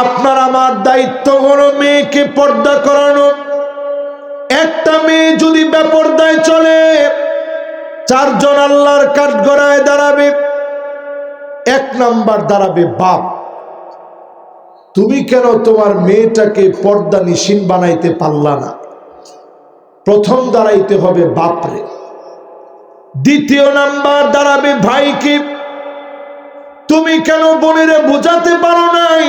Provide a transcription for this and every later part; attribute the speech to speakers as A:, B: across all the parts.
A: আপনার আমার দায়িত্ব হলো মেয়েকে পর্দা করানো। একটা মেয়ে যদি বেপর্দায় চলে, চারজন আল্লাহর কাঠগড়ায় দাঁড়াবে, এক নাম্বার দাঁড়াবে বাপ। তুমি কেন তোমার মেয়েটাকে পর্দা নিশিন বানাইতে পারলা না? প্রথম দাঁড়াইতে হবে বাপরে। দ্বিতীয় নাম্বার দাঁড়াবে ভাইকে। তুমি কেন বোনেরে বোঝাতে পারো নাই?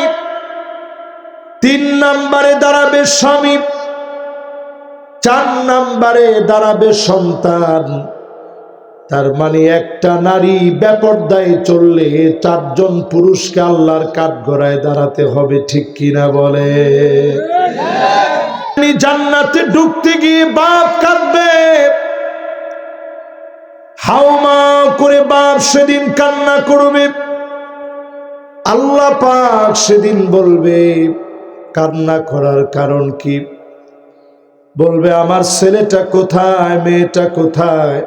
A: তিন নাম্বারে দাঁড়াবে স্বামী, চার নাম্বারে দাঁড়াবে সন্তান। তার মানে একটা নারী ব্যাপরদায় চললে চারজন পুরুষকে আল্লাহর কাঠ গড়ায় দাঁড়াতে হবে, ঠিক কিনা বলে? জান্নাতে ঢুকতে গিয়ে বাপ কাঁদবে। হাওমা করে বাপ সেদিন কান্না করবে। আল্লাহ পাক সেদিন বলবে কান্না করার কারণ কি? বলবে, আমার ছেলেটা কোথায়? মেয়েটা কোথায়?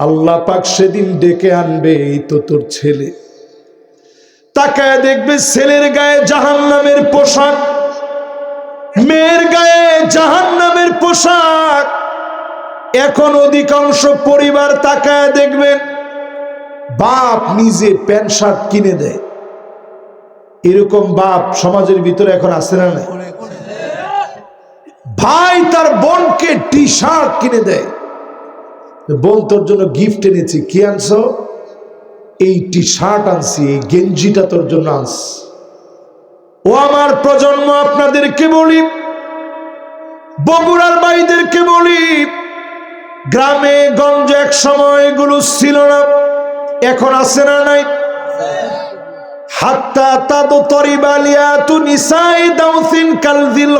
A: আল্লাহ পাক সেদিন ডেকে আনবে, এই তো তোর ছেলে। তাকায় দেখবে ছেলের গায়ে জাহান নামের পোশাক, মেয়ের গায়ে জাহান নামের পোশাক। এখন অধিকাংশ পরিবার তাকায় দেখবেন বাপ নিজে প্যান্ট শার্ট কিনে দেয়। এরকম বাপ সমাজের ভিতরে এখন আসে না ভাই তার বোনকে টি শার্ট কিনে দেয়। বোন তোর জন্য গিফট এনেছি, কি আনছো? এই টি শার্ট আনছি, এই গেঞ্জিটা তোর জন্য আনস ও আমার প্রজন্ম, আপনাদেরকে বলি, বগুড়ার ভাইদেরকে বলি, গ্রামে, গঞ্জে এক সময় এগুলো ছিল না, এখন আছে না নাই? হাত্তা তু নিসাই দাউসিন কালদিল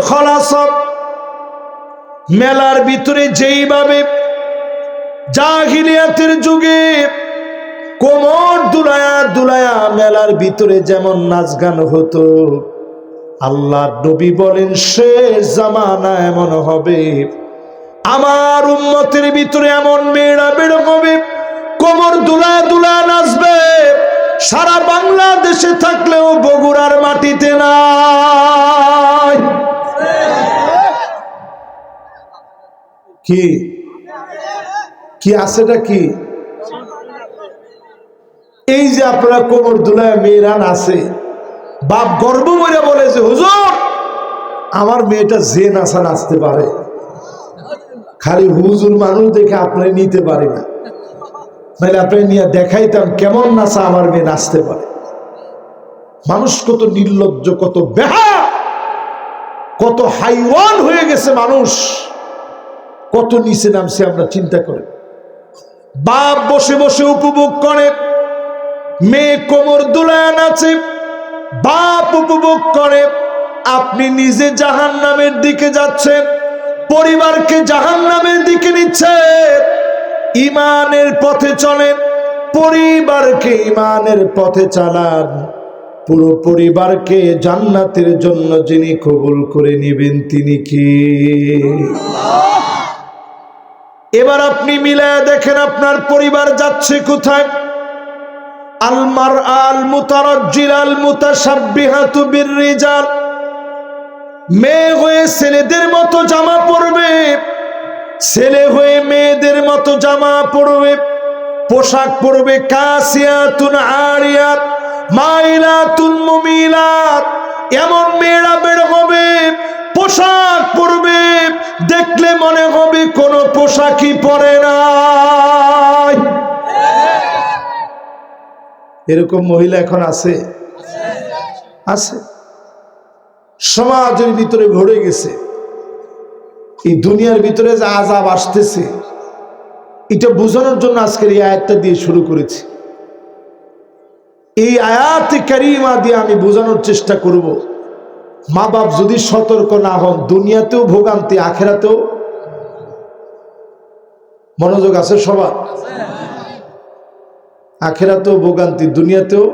A: মেলার ভিতরে যেইভাবে জাহিলিয়াতের যুগে কোমর দুলায়া দুলায়া মেলার ভিতরে যেমন নাচ গান হতো, আল্লাহ নবী বলেন শেষ জামানা এমন হবে, আমার উন্মতের ভিতরে এমন মেয়েরা বের হবে, কোমর দুলা দুলা নাচবে। সারা বাংলাদেশে থাকলেও বগুড়ার মাটিতে নাই। কি? কি আছেটা কি? এই যে আপনারা কোমর দুলায় মেয়েরা আছে, বাপ গর্ব করে বলে যে, হুজুর, আমার মেয়েটা যে নাচা নাচতে পারে। খালি হুজুর মানুষ দেখে আপনি নিতে পারে না। তাহলে আপনি নিয়ে দেখাইতাম কেমন নাচা আমার মেয়ে নাচতে পারে। মানুষ কত নির্লজ্জ, কত বেহা, কত হাইওয়ান হয়ে গেছে মানুষ। কত নিচে নামছে আমরা চিন্তা করি বাপ বসে বসে উপভোগ করে, মেয়ে কোমর দুলায় নাচে, বাপ উপভোগ করে, আপনি নিজে জাহান নামের দিকে যাচ্ছেন, পরিবারকে জাহান নামের দিকে নিচ্ছে। ইমানের পথে চলেন, পরিবারকে ইমানের পথে চালান। পুরো পরিবারকে জান্নাতের জন্য যিনি কবুল করে নেবেন তিনি কি? এবার আপনি মিলায় দেখেন আপনার পরিবার যাচ্ছে কোথায়? আলমার আল মুতারজ্জিল আল মুতাসাব্বিহাতু বিররিজাল। মেয়ে হয়ে ছেলেদের মতো জামা পরবে। ছেলে হয়ে মেয়েদের মতো জামা পরবে, পোশাক পরবে কাসিয়াতুন আরিয়াত, মাইলাতুন এমন মেয়েরা বের হবে, পোশাক পরবে, দেখলে মনে হবে কোনো পোশাকই পরে নাই। এরকম মহিলা এখন আছে? আছে। সমাজের ভিতরে ভরে গেছে। এই দুনিয়ার ভিতরে যে আজাব আসতেছে, এটা বোঝানোর জন্য আজকের এই আয়াতটা দিয়ে শুরু করেছি। এই আয়াত কারিমা দিয়ে আমি বোঝানোর চেষ্টা করব মা বাপ যদি সতর্ক না হন, দুনিয়াতেও ভোগান্তি, আখেরাতেও মনোযোগ আছে সবার? আখেরাতেও ভোগান্তি, দুনিয়াতেও